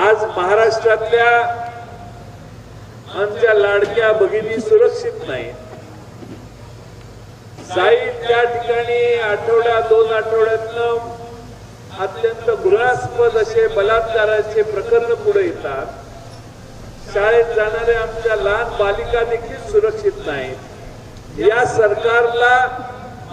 आज महाराष्ट्रातल्या आमच्या लाडक्या भगिनी सुरक्षित नाही. जाईल त्या ठिकाणी आठवड्या दोन आठवड्यातनं अत्यंत घृणास्पद असे बलात्काराचे प्रकरण पुढे येतात. शाळेत जाणाऱ्या आमच्या लहान बालिका देखील सुरक्षित नाहीत. या सरकारला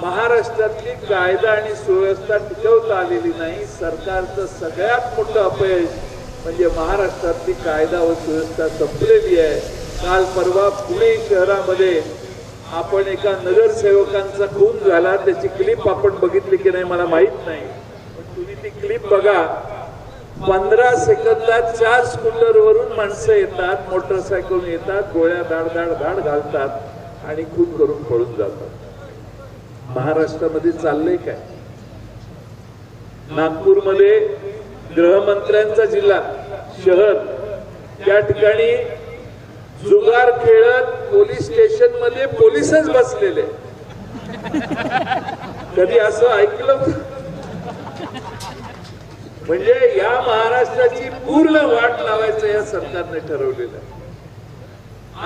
महाराष्ट्रातली कायदा आणि सुव्यवस्था टिकवता आलेली नाही. सरकारचं सगळ्यात मोठं अपयश म्हणजे महाराष्ट्रातली कायदा व सुव्यवस्था संपलेली आहे. काल परवा पुणे शहरामध्ये आपण एका नगरसेवकांचा खून झाला. त्याची क्लिप आपण बघितली की नाही मला माहीत नाही. पण तुम्ही ती क्लिप बघा. पंधरा सेकंदात चार स्कूटरवरून माणसं येतात मोटरसायकल येतात गोळ्या धाड धाड धाड घालतात आणि खून करून पळून जातात. महाराष्ट्रामध्ये चाललंय काय? नागपूरमध्ये गृहमंत्र्यांचा जिल्हा शहर. त्या ठिकाणी जुगार खेळत पोलीस स्टेशनमध्ये पोलीसच बसलेले. कधी असं ऐकलं म्हणजे या महाराष्ट्राची पूर्ण वाट लावायचं या सरकारने ठरवलेलं आहे.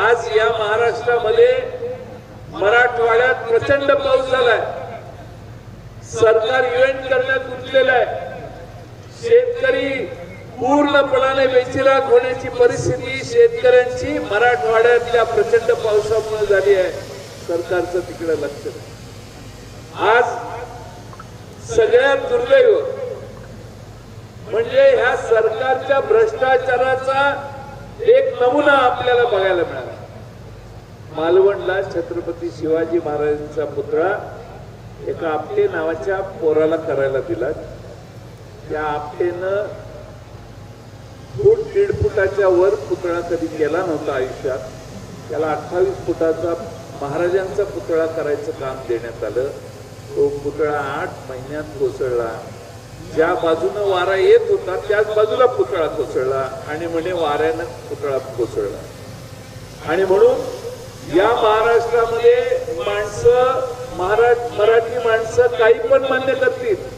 आज या महाराष्ट्रामध्ये मराठवाड्यात प्रचंड पाऊस झालाय. सरकार इव्हेंट करण्यात गुंतलेलं आहे. शेतकरी पूर्णपणाने बेचिराग होण्याची परिस्थिती शेतकऱ्यांची मराठवाड्यातल्या प्रचंड पावसामुळे झाली आहे. सरकारचं तिकडे लक्ष आज सगळ्यात दुर्दैव म्हणजे ह्या सरकारच्या भ्रष्टाचाराचा एक नमुना आपल्याला बघायला मिळाला. मालवणला छत्रपती शिवाजी महाराजांचा पुतळा एका आपटे नावाच्या पोराला करायला दिला. त्या आपटेनं फूट दीड फुटाच्या वर पुतळा कधी केला नव्हता आयुष्यात. त्याला अठ्ठावीस फुटाचा महाराजांचा पुतळा करायचं काम देण्यात आलं. तो पुतळा आठ महिन्यात कोसळला. ज्या बाजूनं वारा येत होता त्याच बाजूला पुतळा कोसळला आणि म्हणे वाऱ्यानं पुतळा कोसळला. आणि म्हणून या महाराष्ट्रामध्ये माणसं महाराज मराठी माणसं काही पण मान्य करतील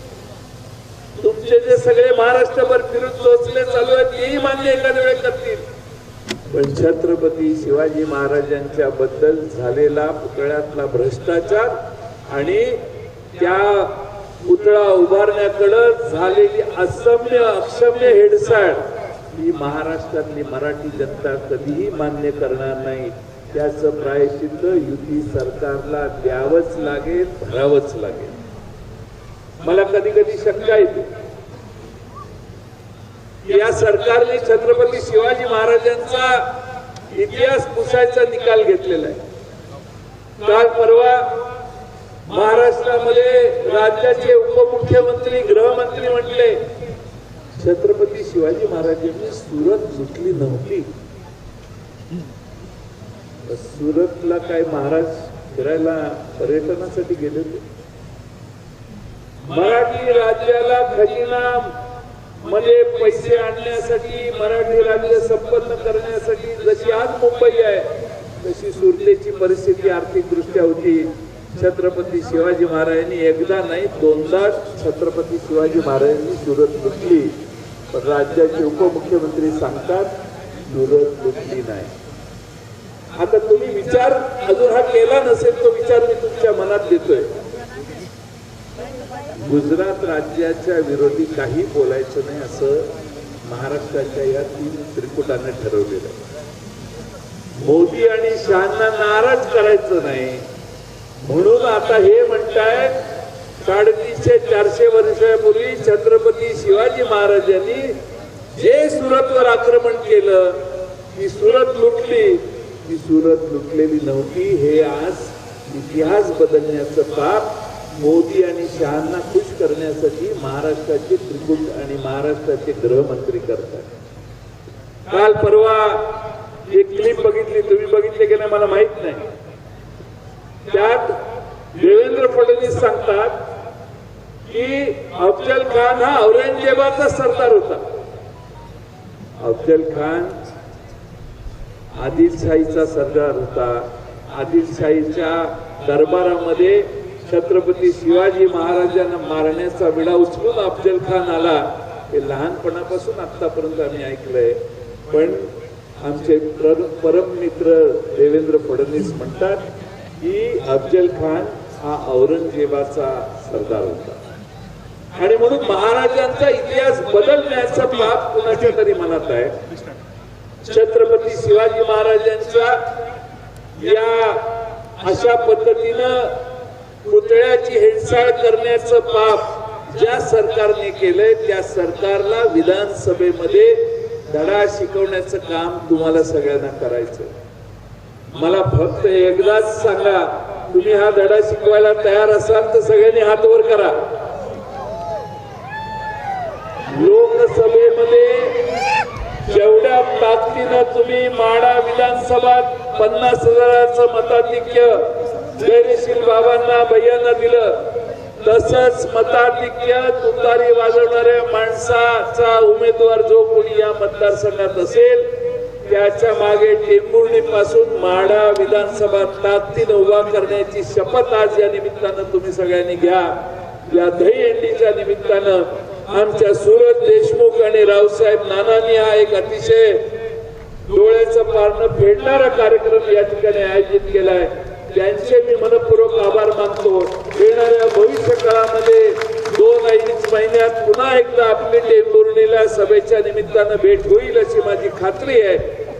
सगळे महाराष्ट्रभर फिरून लोचले चालू आहेत तेही मान्य एखाद्या वेळेस करतील. पण छत्रपती शिवाजी महाराजांच्या बद्दल झालेला पुतळ्यातला भ्रष्टाचार आणि त्या पुतळा उभारण्याकडं झालेली असम्य अक्षम्य हेडसाळ ही महाराष्ट्रातली मराठी जनता कधीही मान्य करणार नाही. त्याचं प्रायश्चित्त युती सरकारला द्यावंच लागेल भरावंच लागेल. मला कधी कधी शंका येते. या सरकारने छत्रपती शिवाजी महाराजांचा इतिहास पुसायचा निकाल घेतलेला आहे. काल परवा महाराष्ट्रामध्ये राज्याचे उपमुख्यमंत्री गृहमंत्री म्हटले छत्रपती शिवाजी महाराजांनी सुरत लुटली नव्हती. सुरतला काय महाराज फिरायला पर्यटनासाठी गेले होते? मराठी राज्याला खजिना मध्ये पैसे आणण्यासाठी मराठी राज्य संपन्न करण्यासाठी जशी आज मुंबई आहे तशी सुरतेची परिस्थिती आर्थिकदृष्ट्या होती. छत्रपती शिवाजी महाराजांनी एकदा नाही दोनदा छत्रपती शिवाजी महाराजांनी सुरत लुटली. पण राज्याचे उपमुख्यमंत्री सांगतात सुरत लुटली नाही. आता तुम्ही विचार अजून हा केला नसेल तो विचार मी तुमच्या मनात देतोय. गुजरात राज्याच्या विरोधी काही बोलायचं नाही असं महाराष्ट्राच्या या तीन त्रिकुटाने ठरवलेलं आहे. मोदी आणि शहांना नाराज करायचं नाही. म्हणून आता हे म्हणतायत साडेतीनशे चारशे वर्षापूर्वी छत्रपती शिवाजी महाराजांनी जे सुरतवर आक्रमण केलं ती सुरत लुटली. ती सुरत लुटलेली नव्हती. हे आज इतिहास बदलण्याचं पाप मोदी आणि शहांना खुश करण्यासाठी महाराष्ट्राचे त्रिकुट आणि महाराष्ट्राचे गृहमंत्री करतात. काल परवा एक क्लिप बघितली तुम्ही बघितली की नाही मला माहीत नाही. त्यात देवेंद्र फडणवीस सांगतात की अफजल खान हा औरंगजेबाचा सरदार होता. अफजल खान आदिलशाहीचा सरदार होता. आदिलशाहीच्या दरबारामध्ये छत्रपती शिवाजी महाराजांना मारण्याचा विडा उचलून अफजल खान आला हे लहानपणापासून आतापर्यंत आम्ही ऐकलंय. पण आमचे परम मित्र देवेंद्र फडणवीस म्हणतात की अफजल खान हा औरंगजेबाचा सरदार होता. आणि म्हणून महाराजांचा इतिहास बदलण्याचा पाप कुणाच्या तरी मनात आहे. छत्रपती शिवाजी महाराजांच्या या अशा पद्धतीनं पुतळ्याची हिंसाळ करण्याचं पाप ज्या सरकारने केलंय त्या सरकारला विधानसभेमध्ये धडा शिकवण्याचं काम तुम्हाला सगळ्यांना करायचं मला फक्त एकदाच सांगा तुम्ही हा धडा शिकवायला तयार असाल तर सगळ्यांनी हात वर करा. लोकसभेमध्ये जेवढ्या ताकदीनं तुम्ही माडा विधानसभा पन्नास हजाराचं मताधिक्य धैर्यशील बाबांना भैयांना दिलं. तसंच मताधिक्य तुतारी वाजवणाऱ्या माणसाचा उमेदवार जो कोणी या मतदारसंघात असेल त्याच्यामागे टेंभुर्णी पासून माडा विधानसभा ताकदीनं उभा करण्याची शपथ आज या निमित्तानं तुम्ही सगळ्यांनी घ्या. या दहीहंडीच्या निमित्तानं आमच्या सूरज देशमुख आणि रावसाहेब नानांनी हा एक अतिशय डोळ्याचं पारणं फेडणारा कार्यक्रम या ठिकाणी आयोजित केलाय. त्यांचे मी मनपूर्वक आभार मानतो येणाऱ्या भविष्य काळामध्ये दोन अडीच महिन्यात पुन्हा एकदा आपली टेंबुर्णीला सभेच्या निमित्तानं भेट होईल अशी माझी खात्री आहे.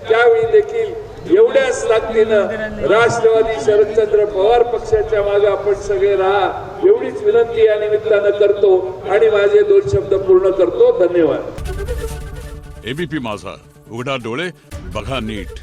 त्यावेळी देखील एवढ्याच ताकदीनं राष्ट्रवादी शरदचंद्र पवार पक्षाच्या मागे आपण सगळे राहा एवढीच विनंती या निमित्तानं करतो आणि माझे दोन शब्द पूर्ण करतो. धन्यवाद. एबीपी माझा. उघडा डोळे बघा नीट.